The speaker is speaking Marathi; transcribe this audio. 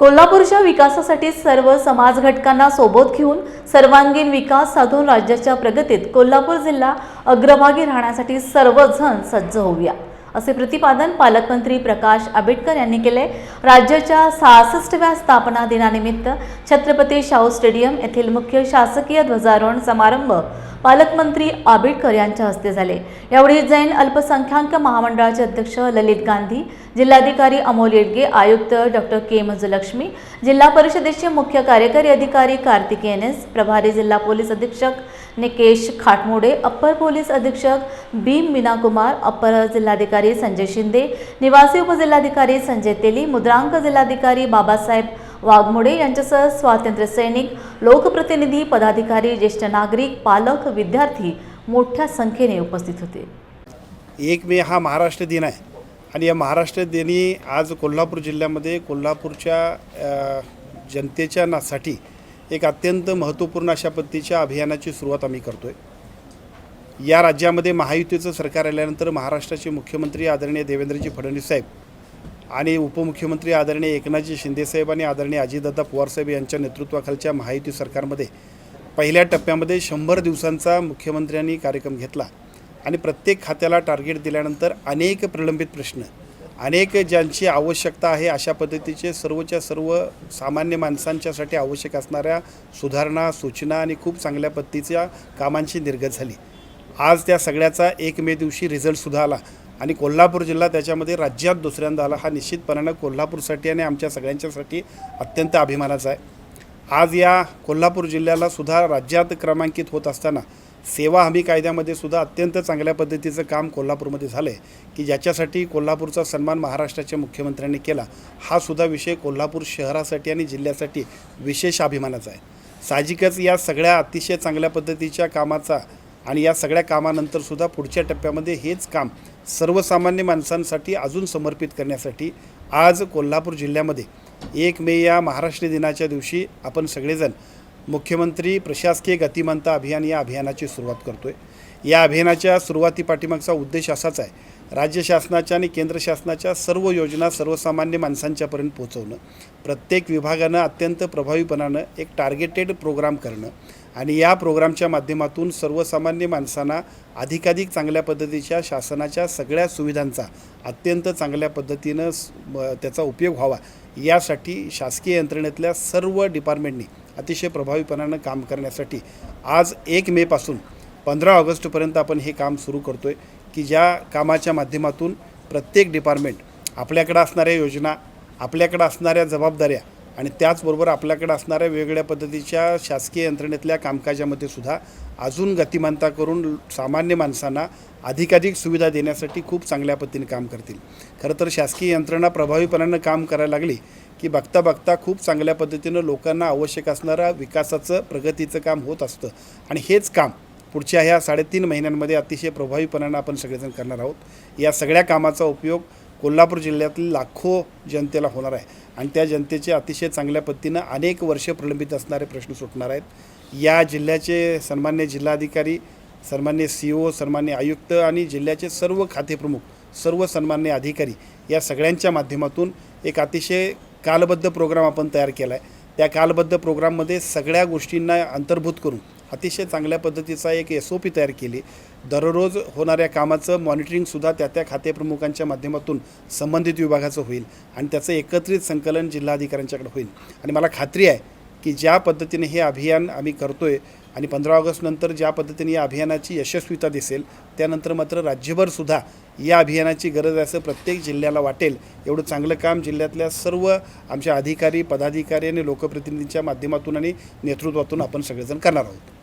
कोल्हापूरच्या विकासासाठी सर्व समाज घटकांना सोबत घेऊन सर्वांगीण विकास साधून राज्याच्या प्रगतीत कोल्हापूर जिल्हा अग्रभागी राहण्यासाठी सर्वजण सज्ज होऊया. असे प्रतिपादन पालकमंत्री प्रकाश आंबेडकर यांनी केले. राज्याच्या सहासष्टव्या स्थापना दिनानिमित्त छत्रपती शाहू स्टेडियम येथील मुख्य शासकीय ध्वजारोहण समारंभ पालकमंत्री आंबेडकर यांच्या हस्ते झाले. यावेळी जैन अल्पसंख्याक महामंडळाचे अध्यक्ष ललित गांधी जिल्हाधिकारी अमोल येडगे आयुक्त डॉक्टर के. मंजुलक्ष्मी जिल्हा परिषदेचे मुख्य कार्यकारी अधिकारी कार्तिकेय एस प्रभारी जिल्हा पोलीस अधीक्षक निकेश खाटमोडे अप्पर पोलीस अधीक्षक भीम मीनाकुमार अप्पर जिल्हाधिकारी संजय शिंदे निवासी उपजिल्हाधिकारी संजय तेली मुद्रांक जिल्हाधिकारी बाबासाहेब वाघमोडे यांच्यासह स्वातंत्र्य सैनिक लोकप्रतिनिधी पदाधिकारी ज्येष्ठ नागरिक पालक विद्यार्थी मोठ्या संख्येने उपस्थित होते. एक मे हा महाराष्ट्र दिन आहे आणि या महाराष्ट्र दिनी आज कोल्हापूर जिल्ह्यामध्ये कोल्हापूरच्या जनतेच्या नासाठी एक अत्यंत महत्त्वपूर्ण अशा पद्धतीच्या अभियानाची सुरुवात आम्ही करतो आहे या राज्यामध्ये महायुतीचं सरकार आल्यानंतर महाराष्ट्राचे मुख्यमंत्री आदरणीय देवेंद्रजी फडणवीस साहेब आणि उपमुख्यमंत्री आदरणीय एकनाथजी शिंदेसाहेब आणि आदरणीय अजितदादा पवारसाहेब यांच्या नेतृत्वाखालच्या महायुती सरकारमध्ये पहिल्या टप्प्यामध्ये शंभर दिवसांचा मुख्यमंत्र्यांनी कार्यक्रम घेतला आणि प्रत्येक खात्याला टार्गेट दिल्यानंतर अनेक प्रलंबित प्रश्न अनेक ज्यांची आवश्यकता आहे अशा पद्धतीचे सर्वच्या सर्व सामान्य माणसांच्यासाठी आवश्यक असणाऱ्या सुधारणा सूचना आणि खूप चांगल्या पद्धतीच्या कामांची निर्गत झाली. आज त्या सगळ्याचा एक मे दिवशी रिझल्टसुद्धा आला. आणि कोल्हापूर जिल्हा त्याच्यामध्ये राज्यात दुसऱ्यांदा आला. हा निश्चितपणानं कोल्हापूरसाठी आणि आमच्या सगळ्यांच्यासाठी अत्यंत अभिमानाचा आहे. आज या कोल्हापूर जिल्ह्याला सुद्धा राज्यात क्रमांकित होत असताना सेवा हमी कायद्यामध्ये सुद्धा अत्यंत चांगल्या पद्धतीचं काम कोल्हापूरमध्ये झालं आहे की ज्याच्यासाठी कोल्हापूरचा सन्मान महाराष्ट्राच्या मुख्यमंत्र्यांनी केला हा सुद्धा विषय कोल्हापूर शहरासाठी आणि जिल्ह्यासाठी विशेष अभिमानाचा आहे. साहजिकच या सगळ्या अतिशय चांगल्या पद्धतीच्या कामाचा आणि या सगळ्या कामानंतर सुद्धा पुढच्या टप्प्यामध्ये हेच काम सर्वसामान्य माणसांसाठी अजून समर्पित करण्यासाठी आज कोल्हापूर जिल्ह्यामध्ये एक मे या महाराष्ट्र दिनाच्या दिवशी आपण सगळेजण मुख्यमंत्री प्रशासकीय गतिमानता अभियान या अभियानाची सुरुवात करतो आहे या अभियानाच्या सुरुवाती पाठीमागचा उद्देश असाच आहे राज्य शासनाच्या आणि केंद्र शासनाच्या सर्व योजना सर्वसामान्य माणसांच्यापर्यंत पोहोचवणं प्रत्येक विभागानं अत्यंत प्रभावीपणानं एक टार्गेटेड प्रोग्राम करणं आणि या प्रोग्रामच्या माध्यमातून सर्वसामान्य माणसांना अधिकाधिक चांगल्या पद्धतीच्या शासनाच्या सगळ्या सुविधांचा अत्यंत चांगल्या पद्धतीनं म- त्याचा उपयोग व्हावा यासाठी शासकीय यंत्रणेतल्या सर्व डिपार्टमेंटनी अतिशय प्रभावीपणानं काम करण्यासाठी आज एक मेपासून पंधरा ऑगस्टपर्यंत आपण हे काम सुरू करतो आहे की ज्या कामाच्या माध्यमातून प्रत्येक डिपार्टमेंट आपल्याकडं असणाऱ्या योजना आपल्याकडं असणाऱ्या जबाबदाऱ्या आणि त्याचबरोबर आपल्याकडे असणाऱ्या वेगवेगळ्या पद्धतीच्या शासकीय यंत्रणेतल्या कामकाजामध्ये सुद्धा अजून गतिमानता करून सामान्य माणसांना अधिकाधिक सुविधा देण्यासाठी खूप चांगल्या पद्धतीने काम करतील. खरं तर शासकीय यंत्रणा प्रभावीपणानं काम करायला लागली की बघता बघता खूप चांगल्या पद्धतीनं लोकांना आवश्यक असणारा विकासाचं प्रगतीचं काम होत असतं. आणि हेच काम पुढच्या ह्या साडेतीन महिन्यांमध्ये अतिशय प्रभावीपणानं आपण सगळेजण करणार आहोत. या सगळ्या कामाचा उपयोग कोल्हापूर जिल्ह्यातील लाखो जनतेला होणार आहे. आणि त्या जनतेचे अतिशय चांगल्या पद्धतीनं अनेक वर्ष प्रलंबित असणारे प्रश्न सुटणार आहेत. या जिल्ह्याचे सन्मान्य जिल्हाधिकारी सन्मान्य सी ओ सन्मान्य आयुक्त आणि जिल्ह्याचे सर्व खातेप्रमुख सर्व सन्मान्य अधिकारी या सगळ्यांच्या माध्यमातून एक अतिशय कालबद्ध प्रोग्राम आपण तयार केला आहे त्या कालबद्ध प्रोग्राममध्ये सगळ्या गोष्टींना अंतर्भूत करून अतिशय चांगल्या पद्धतीचा एक एस ओ पी तयार केली. दररोज होणाऱ्या कामाचं मॉनिटरिंगसुद्धा त्या त्या खातेप्रमुखांच्या माध्यमातून संबंधित विभागाचं होईल आणि त्याचं एकत्रित संकलन जिल्हाधिकाऱ्यांच्याकडे होईल. आणि मला खात्री आहे की ज्या पद्धतीने हे अभियान आम्ही करतो आहे आणि पंधरा ऑगस्टनंतर ज्या पद्धतीने या अभियानाची यशस्वीता दिसेल त्यानंतर मात्र राज्यभरसुद्धा या अभियानाची गरज आहे असं प्रत्येक जिल्ह्याला वाटेल. एवढं चांगलं काम जिल्ह्यातल्या सर्व आमच्या अधिकारी पदाधिकारी आणि लोकप्रतिनिधींच्या माध्यमातून आणि नेतृत्वातून आपण सगळेजण करणार आहोत.